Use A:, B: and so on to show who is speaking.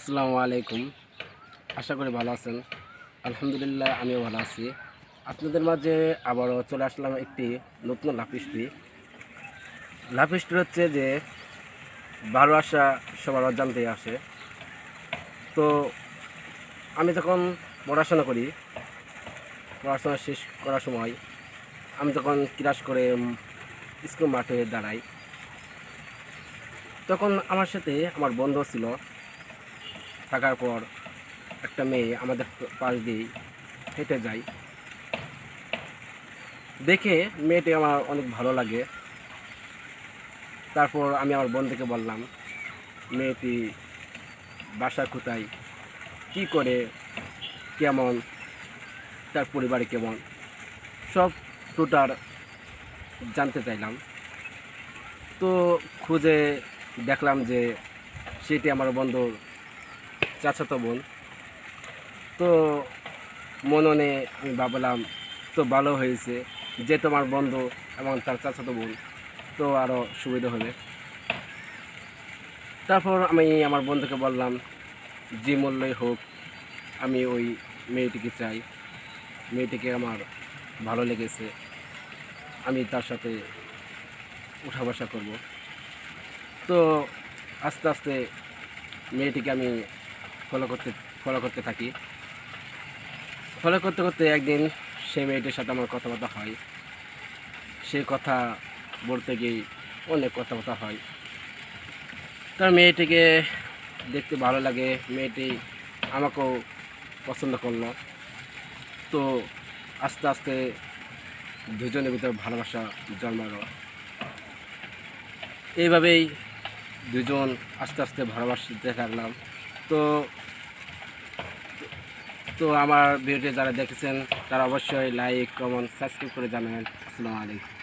A: আসসালামু আলাইকুম। আশা করি ভালো আছেন। আলহামদুলিল্লাহ, আমিও ভালো আছি। আপনাদের মাঝে আবারও চলে আসলাম একটি নতুন লাপিস্ট্রি লাপিস্ট্রি হচ্ছে যে ভালো আসা সবার অজান্তেই আসে। তো, আমি যখন পড়াশোনা করি, পড়াশোনা শেষ করার সময়, আমি যখন ক্লাস করে স্কুল মাঠে দাঁড়াই, তখন আমার সাথে আমার বন্ধু ছিল। থাকার পর একটা মেয়ে আমাদের পাশ দিয়ে হেঁটে যায়। দেখে মেয়েটি আমার অনেক ভালো লাগে। তারপর আমি আমার বন্ধুকে বললাম, মেয়েটি বাসা কোথায়? কী করে? কেমন? তার পরিবারে কেমন? সব টোটার জানতে চাইলাম। তো খুঁজে দেখলাম যে সেটি আমার বন্ধুর চাচাতো বোন। তো মননে আমি ভাবলাম, তো ভালো হয়েছে যে তোমার বন্ধু এবং তার চাচাতো বোন, তো আরও সুবিধা হবে তারপর আমি আমার বন্ধুকে বললাম, যে মূল্যই হোক, আমি ওই মেয়েটিকে চাই। মেয়েটিকে আমার ভালো লেগেছে। আমি তার সাথে উঠা বসা করব। তো আস্তে আস্তে মেয়েটিকে আমি ফলো করতে ফলো করতে থাকি। ফলো করতে করতে একদিন সেই মেয়েটির সাথে আমার কথাবার্তা হয়। সেই কথা বলতে গিয়ে অনেক কথাবার্তা হয়। তার মেয়েটিকে দেখতে ভালো লাগে, মেয়েটি আমাকেও পছন্দ করল। তো আস্তে আস্তে দুজনের ভিতরে ভালোবাসা জন্মালো। এইভাবেই দুজন আস্তে আস্তে ভালোবাসতে থাকলাম। তো তো আমার ভিডিওটি যারা দেখেছেন, তারা অবশ্যই লাইক কমেন্ট সাবস্ক্রাইব করে জানাবেন। আসসালামু আলাইকুম।